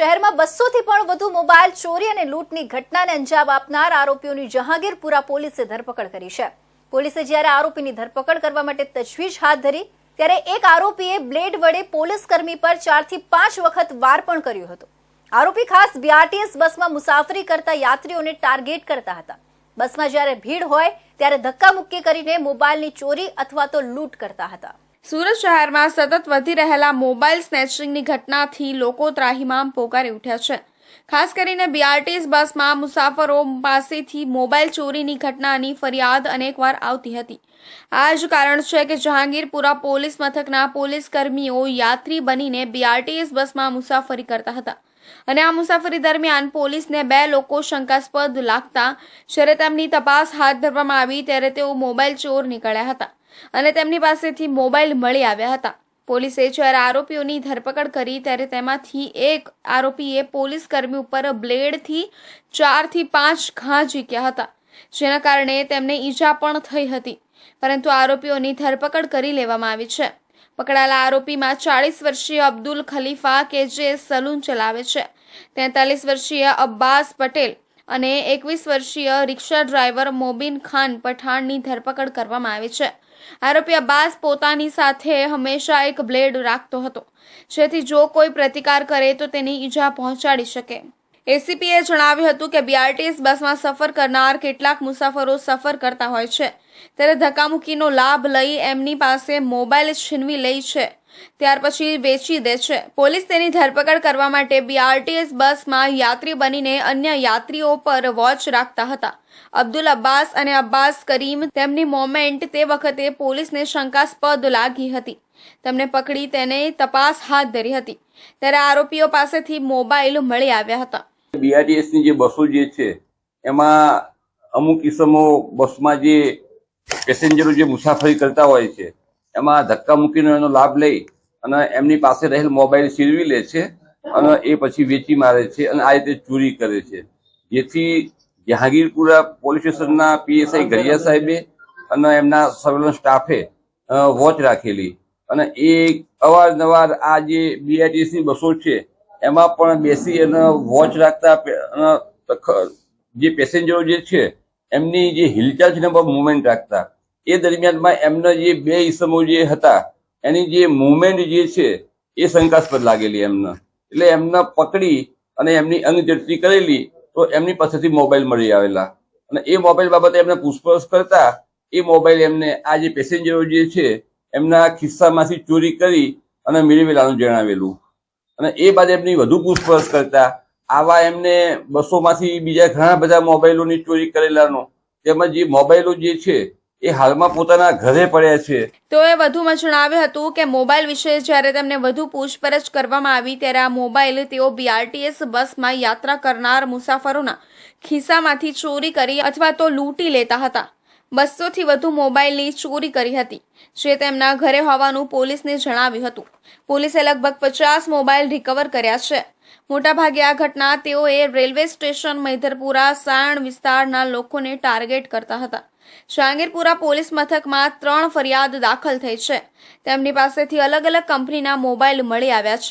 શહેરમાં બસોથી પણ વધુ મોબાઈલ ચોરી અને લૂંટની ઘટનાને અંજામ આપનાર આરોપીઓની જહાંગીરપુરા પોલીસે ધરપકડ કરી છે. પોલીસે જ્યારે આરોપીની ધરપકડ કરવા માટે તજવીજ હાથ ધરી, ત્યારે એક આરોપીએ બ્લેડ વડે પોલીસ કર્મી પર ચારથી પાંચ વખત વાર પણ કર્યો હતો. આરોપી ખાસ બીઆરટીએસ બસમાં મુસાફરી કરતા યાત્રીઓને ટાર્ગેટ કરતા હતા. બસમાં જ્યારે ભીડ હોય, ત્યારે ધક્કામુક્કી કરીને મોબાઈલની ચોરી અથવા તો લૂંટ કરતા હતા. સુરત શહેરમાં સતત વધી રહેલા મોબાઈલ સ્નેચિંગની ઘટનાથી લોકો ત્રાહિમામ પોકારી ઉઠ્યા છે. ખાસ કરીને બીઆરટીએસ બસમાં મુસાફરો પાસેથી મોબાઈલ ચોરીની ઘટનાની ફરિયાદ અનેકવાર આવતી હતી. આ જ કારણ છે કે જહાંગીરપુરા પોલીસ મથકના પોલીસ કર્મીઓ યાત્રી બનીને બીઆરટીએસ બસમાં મુસાફરી કરતા હતા. અને આ મુસાફરી દરમિયાન પોલીસને બે લોકો શંકાસ્પદ લાગતા, જ્યારે તેમની તપાસ હાથ ધરવામાં આવી, ત્યારે તેઓ મોબાઈલ ચોર નીકળ્યા હતા. અને તેમની પાસેથી મોબાઈલ મળી આવ્યા હતા. પોલીસે જ્યારે આરોપીઓની ધરપકડ કરી ત્યારે તેમાંથી એક આરોપીએ પોલીસ કર્મી ઉપર બ્લેડથી ચારથી પાંચ ઘા ઝીક્યા હતા, જેના કારણે તેમને ઈજા પણ થઈ હતી. પરંતુ આરોપીઓની ધરપકડ કરી લેવામાં આવી છે. પકડાયેલા આરોપીમાં ચાળીસ વર્ષીય અબ્દુલ ખલીફા કે જે સલૂન ચલાવે છે, તેતાલીસ વર્ષીય અબ્બાસ પટેલ અને એકવીસ વર્ષીય રિક્ષા ડ્રાઈવર મોબિન ખાન પઠાણની ધરપકડ કરવામાં આવી છે. આરોપી અબ્બાસ પોતાની સાથે હંમેશા એક બ્લેડ રાખતો હતો. જેથી જો કોઈ પ્રતિકાર કરે તો તેની ઈજા પહોંચાડી શકે. એસીપીએ જણાવ્યું હતું કે બીઆરટીએસ બસમાં સફર કરનાર કેટલાક મુસાફરો સફર કરતા હોય છે. ત્યારે ધક્કામુક્કીનો લાભ લઈ એમની પાસે મોબાઈલ છીનવી લે છે. ત્યાર પછી વેચી દે છે. પોલીસ તેની ધરપકડ કરવા માટે બીઆરટીએસ બસમાં યાત્રી બનીને અન્ય યાત્રીઓ પર વોચ રાખતા હતા. અબ્દુલ અબ્બાસ અને અબ્બાસ કરીમ તેમની મોમેન્ટ તે વખતે પોલીસને શંકાસ્પદ લાગી હતી. તેમને પકડી તેને તપાસ હાથ ધરી હતી. ત્યારે આરોપીઓ પાસેથી મોબાઈલ મળી આવ્યા હતા. બીઆરટીએસની જે બસો જે છે, એમાં અમુક કિસ્સામો બસમાં જે પેસેન્જરો જે મુસાફરી કરતા હોય છે એમાં ધક્કા મૂકીને એનો લાભ લઈ અને એમની પાસે રહેલ મોબાઈલ સીરવી લે છે અને એ પછી વેચી મારે છે અને આ રીતે ચોરી કરે છે. જેથી જહાંગીરપુરા પોલીસ સ્ટેશનના પીએસઆઈ ગરિયા સાહેબે અને એમના સર્વેલન્સ સ્ટાફે વોચ રાખેલી. અને એ અવારનવાર આ જે BRTS બસો છે, એમાં પણ બેસી અને વોચ રાખતા જે પેસેન્જરો જે છે, એમની જે હિલચાલ છે પર મુવમેન્ટ રાખતા. એ દરમિયાનમાં એમના જે બે ઈસમો જે હતા, એની જે મુવમેન્ટ જે છે, એ શંકાસ્પદ લાગેલી એમને. એટલે એમને પકડી અને એમની અંગઝડતી કરેલી, તો એમની પાસેથી મોબાઈલ મળી આવેલા. અને એ મોબાઈલ બાબતે એમને પૂછપરછ કરતા, એ મોબાઈલ એમને, આ જે પેસેન્જરો જે છે, એમના ખિસ્સામાંથી ચોરી કરી અને મેળવેલાનું જણાવેલું. અને એ બાદ એમની વધુ પૂછપરછ કરતા, આવા એમને બસોમાંથી બીજા ઘણા બધા મોબાઈલોની ચોરી કરેલાનો, તેમજ જે મોબાઈલો જે છે એ હાલમાં પોતાના ઘરે પડ્યા છે. તેઓએ વધુમાં જણાવ્યું હતું કે મોબાઈલ વિશે જ્યારે તેમને વધુ પૂછપરછ કરવામાં આવી ત્યારે આ મોબાઈલ તેઓ બીઆરટીએસ બસમાં યાત્રા કરનાર મુસાફરોના ખિસ્સામાંથી ચોરી કરી અથવા તો લૂંટી લેતા હતા. બસોથી વધુ મોબાઈલની ચોરી કરી હતી, જે તેમના ઘરે હોવાનું પોલીસને જણાવ્યું હતું. પોલીસે લગભગ પચાસ મોબાઈલ રિકવર કર્યા છે. મોટાભાગે આ ઘટના તેઓએ રેલવે સ્ટેશન મૈધરપુરા સાણ વિસ્તારના લોકોને ટાર્ગેટ કરતા હતા. જહાંગીરપુરા પોલીસ મથકમાં ત્રણ ફરિયાદ દાખલ થઈ છે. તેમની પાસેથી અલગ અલગ કંપનીના મોબાઈલ મળી આવ્યા છે.